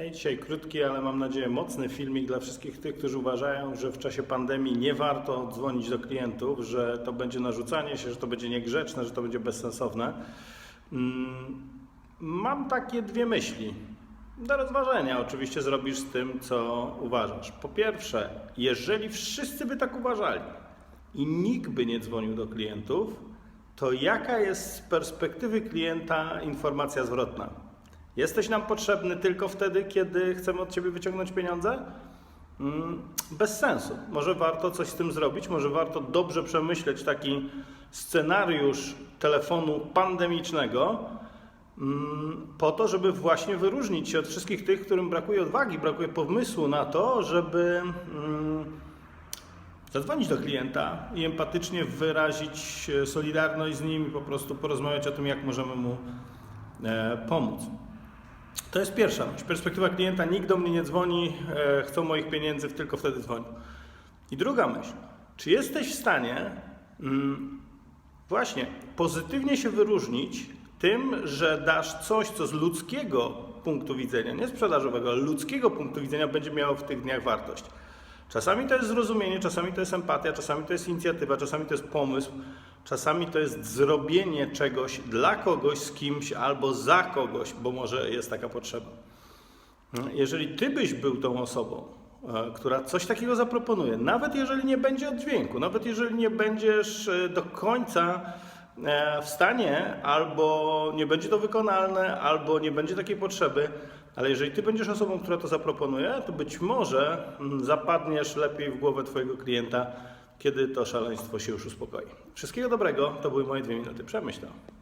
Hej, dzisiaj krótki, ale mam nadzieję mocny filmik dla wszystkich tych, którzy uważają, że w czasie pandemii nie warto dzwonić do klientów, że to będzie narzucanie się, że to będzie niegrzeczne, że to będzie bezsensowne. Mm, Mam takie dwie myśli. Do rozważenia oczywiście zrobisz z tym, co uważasz. Po pierwsze, jeżeli wszyscy by tak uważali i nikt by nie dzwonił do klientów, to jaka jest z perspektywy klienta informacja zwrotna? Jesteś nam potrzebny tylko wtedy, kiedy chcemy od Ciebie wyciągnąć pieniądze? Mm, Bez sensu. Może warto coś z tym zrobić, może warto dobrze przemyśleć taki scenariusz telefonu pandemicznego, mm, po to, żeby właśnie wyróżnić się od wszystkich tych, którym brakuje odwagi, brakuje pomysłu na to, żeby mm, zadzwonić do klienta i empatycznie wyrazić solidarność z nim i po prostu porozmawiać o tym, jak możemy mu e, pomóc. To jest pierwsza myśl. Perspektywa klienta, nikt do mnie nie dzwoni, e, chcą moich pieniędzy, tylko wtedy dzwoni. I druga myśl. Czy jesteś w stanie mm, właśnie pozytywnie się wyróżnić tym, że dasz coś, co z ludzkiego punktu widzenia, nie sprzedażowego, ale ludzkiego punktu widzenia będzie miało w tych dniach wartość? Czasami to jest zrozumienie, czasami to jest empatia, czasami to jest inicjatywa, czasami to jest pomysł, czasami to jest zrobienie czegoś dla kogoś, z kimś albo za kogoś, bo może jest taka potrzeba. Jeżeli ty byś był tą osobą, e, która coś takiego zaproponuje, nawet jeżeli nie będzie oddźwięku, nawet jeżeli nie będziesz e, do końca e, w stanie, albo nie będzie to wykonalne, albo nie będzie takiej potrzeby, ale jeżeli ty będziesz osobą, która to zaproponuje, to być może mm, zapadniesz lepiej w głowę twojego klienta, kiedy to szaleństwo się już uspokoi. Wszystkiego dobrego, to były moje dwie minuty. Przemyśl to.